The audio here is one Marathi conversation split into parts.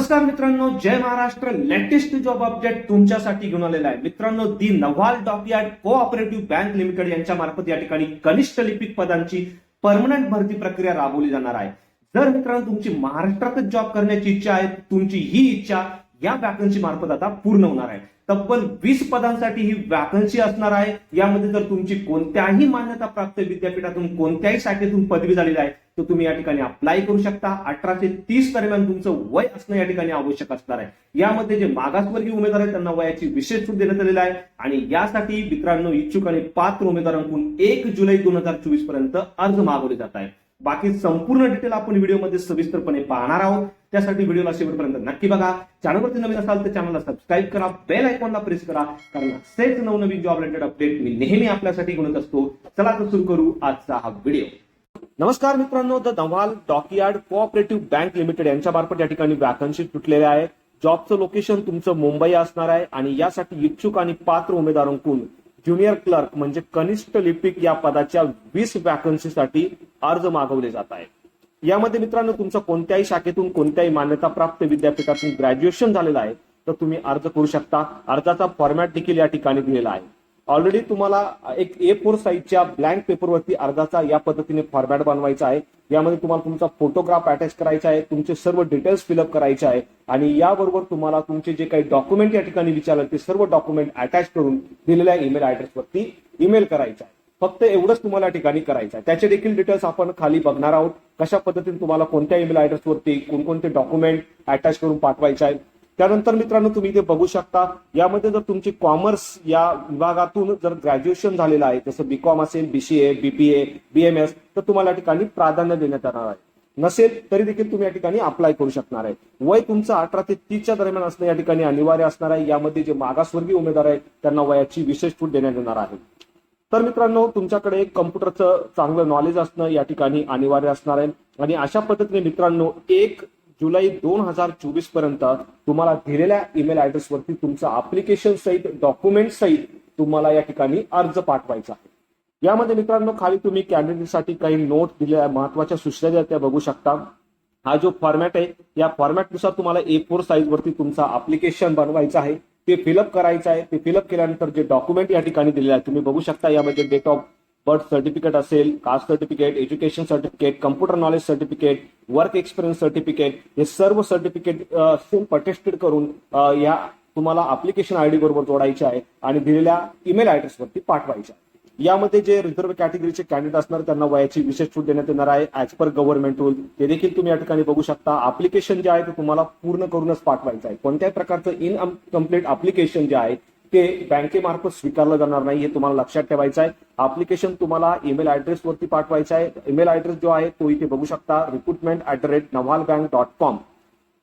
नमस्कार मित्रांनो Jai Maharashtra. Latest job update तुमच्यासाठी घेऊन आलेला आहे. मित्रांनो the naval dockyard cooperative bank limited यांच्या मार्फत या ठिकाणी कनिष्ठ लिपिक पदांची परमनंट भरती प्रक्रिया राबवली जाणार आहे. जर मित्रांनो तुमची महाराष्ट्रातच जॉब करण्याची इच्छा आहे तुमची ही इच्छा या वॅकन्सी मार्फत आता पूर्ण होणार आहे. तब्बल वीस पदांसाठी ही वॅकन्सी असणार आहे. यामध्ये जर तुमची कोणत्याही मान्यता प्राप्त विद्यापीठातून कोणत्याही शाखेतून पदवी झालेली आहे तर तुम्ही या ठिकाणी अप्लाय करू शकता. अठरा ते तीस दरम्यान तुमचं वय असणं या ठिकाणी आवश्यक असणार आहे. यामध्ये जे मागासवर्गीय उमेदवार आहेत त्यांना वयाची विशेष सूट देण्यात आलेली आहे. आणि यासाठी मित्रांनो इच्छुक आणि पात्र उमेदवारांकडून एक जुलै दोन हजार चोवीसपर्यंत अर्ज मागवले जात आहे बाकी संपूर्ण डिटेल आपण व्हिडिओमध्ये सविस्तरपणे पाहणार आहोत. त्यासाठी व्हिडिओला शेवटपर्यंत नक्की बघा. चॅनलवरती नवीन असाल तर चॅनलला सबस्क्राईब करा. बेल आयकॉनला प्रेस करा. कारण असेच नवनवीन जॉब रिलेटेड अपडेट मी नेहमी आपल्यासाठी घेऊन असतो. चला तर सुरू करू आजचा हा व्हिडिओ. नमस्कार मित्रांनो. The naval dockyard cooperative bank limited यांच्या मार्फत या ठिकाणी वॅकन्सी तुटलेल्या आहे जॉबचं लोकेशन तुमचं मुंबई असणार आहे आणि यासाठी इच्छुक आणि पात्र उमेदवारांकडून ज्युनियर क्लर्क म्हणजे कनिष्ठ लिपिक या पदाच्या वीस वॅकन्सीसाठी अर्ज मागवले जात आहे यामध्ये मित्रांनो तुमचं कोणत्याही शाखेतून कोणत्याही मान्यताप्राप्त विद्यापीठातून ग्रॅज्युएशन झालेलं आहे तर तुम्ही अर्ज करू शकता. अर्जाचा फॉर्मॅट देखील या ठिकाणी दिलेला आहे. ऑलरेडी तुम्हाला एक ए फोर साईजच्या ब्लँक पेपरवरती अर्जाचा या पद्धतीने फॉर्मॅट बनवायचा आहे. यामध्ये तुम्हाला तुमचा फोटोग्राफ अटॅच करायचा आहे तुमचे सर्व डिटेल्स फिलअप करायचे आहे आणि याबरोबर तुम्हाला तुमचे जे काही डॉक्युमेंट या ठिकाणी विचारलं ते सर्व डॉक्युमेंट अटॅच करून दिलेल्या ईमेल ऍड्रेसवरती ईमेल करायचा आहे. फक्त एवढंच तुम्हाला ठिकाणी करायचं आहे. त्याचे देखील डिटेल्स आपण खाली बघणार आहोत. कशा पद्धतीने तुम्हाला कोणत्या ईमेल ऍड्रेसवरती कोणकोणते डॉक्युमेंट अटॅच करून पाठवायचे आहे. त्यानंतर मित्रांनो तुम्ही ते बघू शकता. यामध्ये जर तुमची कॉमर्स या विभागातून जर ग्रॅज्युएशन झालेलं आहे जसं बीकॉम असेल बीसीए बीपीए बीएमएस तर तुम्हाला या ठिकाणी प्राधान्य देण्यात येणार आहे. नसेल तरी देखील तुम्ही या ठिकाणी अप्लाय करू शकणार आहे. वय तुमचं अठरा ते तीसच्या दरम्यान असणं या ठिकाणी अनिवार्य असणार आहे. यामध्ये जे मागासवर्गीय उमेदवार आहेत त्यांना वयाची विशेष सूट देण्यात येणार आहे. तर मित्रांनो तुमच्याकडे कम्प्युटरचं चांगलं नॉलेज असणं या ठिकाणी अनिवार्य असणार आहे. आणि अशा पद्धतीने मित्रांनो एक जुलै दोन हजार चोवीसपर्यंत तुम्हाला दिलेल्या ईमेल ऍड्रेसवरती तुमचं अप्लिकेशन सहित डॉक्युमेंट सहित तुम्हाला या ठिकाणी अर्ज पाठवायचा आहे. यामध्ये मित्रांनो खाली तुम्ही कॅन्डिडेटसाठी काही नोट दिलेल्या महत्त्वाच्या सूचना ज्या त्या बघू शकता. हा जो फॉर्मॅट आहे या फॉर्मॅटनुसार तुम्हाला ए फोर साईज वरती तुमचा अप्लिकेशन बनवायचं आहे. ते फिलअप करायचं आहे. ते फिलअप केल्यानंतर जे डॉक्युमेंट या ठिकाणी दिलेले आहे तुम्ही बघू शकता यामध्ये डेट ऑफ बर्थ सर्टिफिकेट असेल caste certificate education certificate computer knowledge certificate work experience certificate हे सर्व सर्टिफिकेट सेम अटेस्टेड करून या तुम्हाला अप्लिकेशन आयडी बरोबर जोडायचे आहे आणि दिलेल्या ईमेल ऍड्रेसवरती पाठवायचे आहे. यामध्ये जे रिझर्व्ह कॅटेगरीचे कॅन्डिडेट असणार त्यांना वयाची विशेष सूट देण्यात येणार आहे. ऍज पर गव्हर्नमेंट रूल ते देखील तुम्ही या ठिकाणी बघू शकता. अप्लिकेशन जे आहे ते तुम्हाला पूर्ण करूनच पाठवायचं आहे. कोणत्याही प्रकारचं इन कंप्लीट अप्लिकेशन जे आहे ते बँकेमार्फत स्वीकारलं जाणार नाही हे तुम्हाला लक्षात ठेवायचं आहे. अप्लिकेशन तुम्हाला ईमेल ऍड्रेस वरती पाठवायचं आहे. ईमेल ऍड्रेस जो आहे तो इथे बघू शकता. रिक्रुटमेंट ऍट द रेट नव्हाल बँक डॉट कॉम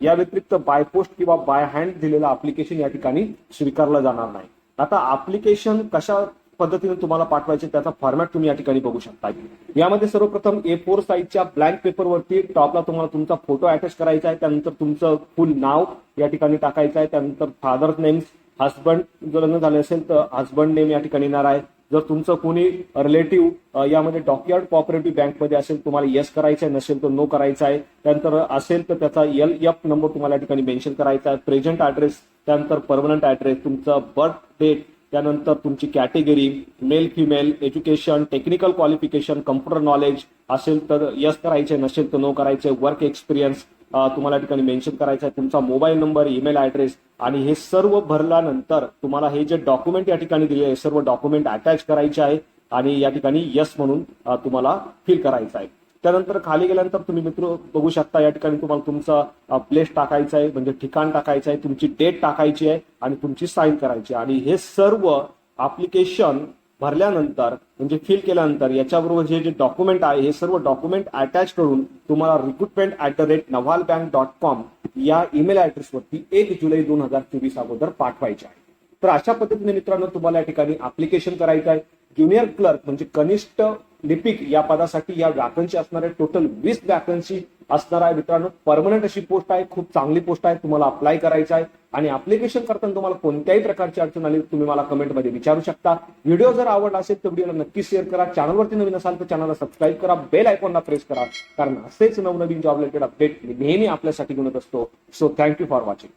या व्यतिरिक्त बाय पोस्ट किंवा बाय हँड दिलेलं अप्लिकेशन या ठिकाणी स्वीकारलं जाणार नाही. आता अप्लिकेशन कशा पद्धतीने तुम्हाला पाठवायचे त्याचा फॉर्मॅट तुम्ही या ठिकाणी बघू शकता यामध्ये सर्वप्रथम ए फोर साईजच्या ब्लँक पेपरवरती टॉपला तुम्हाला तुमचा फोटो अटॅच करायचा आहे त्यानंतर तुमचं फुल नाव या ठिकाणी टाकायचं आहे त्यानंतर फादर नेम्स हसबंड जर लग्न झाले असेल तर हसबंड नेम या ठिकाणी येणार आहे. जर तुमचं कोणी रिलेटिव्ह यामध्ये डॉकयार्ड कॉपरेटिव्ह बँकमध्ये असेल तुम्हाला येस करायचं आहे नसेल तर नो करायचं आहे. त्यानंतर असेल तर त्याचा एल एफ नंबर तुम्हाला या ठिकाणी मेन्शन करायचा आहे. प्रेझेंट ऍड्रेस त्यानंतर परमनंट ऍड्रेस तुमचं बर्थ डेट त्यानंतर तुमची category male female education technical qualification computer knowledge असेल तर यस करायचे नसेल तर नो करायचे वर्क एक्सपिरियन्स तुम्हाला या ठिकाणी मेन्शन करायचं आहे. तुमचा मोबाईल नंबर ईमेल ऍड्रेस आणि हे सर्व भरल्यानंतर तुम्हाला हे जे डॉक्युमेंट या ठिकाणी दिले आहे सर्व डॉक्युमेंट अटॅच करायचे आहे आणि या ठिकाणी यस म्हणून तुम्हाला फिल करायचं आहे. त्यानंतर खाली गेल्यानंतर तुम्ही मित्र बघू शकता या ठिकाणी तुम्हाला तुमचा प्लेस टाकायचा आहे म्हणजे ठिकाण टाकायचं आहे तुमची डेट टाकायची आहे आणि तुमची साईन करायची आहे. आणि हे सर्व अप्लिकेशन भरल्यानंतर म्हणजे फिल केल्यानंतर याच्याबरोबर हे जे डॉक्युमेंट आहे हे सर्व डॉक्युमेंट अटॅच करून तुम्हाला रिक्रुटमेंट ऍट द रेट नव्हाल बँक डॉट कॉम या ईमेल ऍड्रेसवरती एक जुलै दोन हजार चोवीस अगोदर पाठवायचे आहे. तर अशा पद्धतीने मित्रांनो तुम्हाला या ठिकाणी अप्लिकेशन करायचं आहे. ज्युनियर क्लर्क म्हणजे कनिष्ठ लिपिक या पदासाठी या वॅकन्सी असणार आहे टोटल वीस वॅकन्सी असणार आहे मित्रांनो. परमनंट अशी पोस्ट आहे खूप चांगली पोस्ट आहे तुम्हाला अप्लाय करायचं आहे. आणि अप्लिकेशन करताना तुम्हाला कोणत्याही प्रकारची अडचण आली तुम्ही मला कमेंटमध्ये विचारू शकता. व्हिडिओ जर आवडला असेल तर व्हिडिओला नक्की शेअर करा. चॅनलवरती नवीन असाल तर चॅनलला सबस्क्राईब करा. बेल आयकॉनला प्रेस करा. कारण असेच नवनवीन जॉब रिलेटेड अपडेट नेहमी आपल्यासाठी घेऊन असतो. So thank you for watching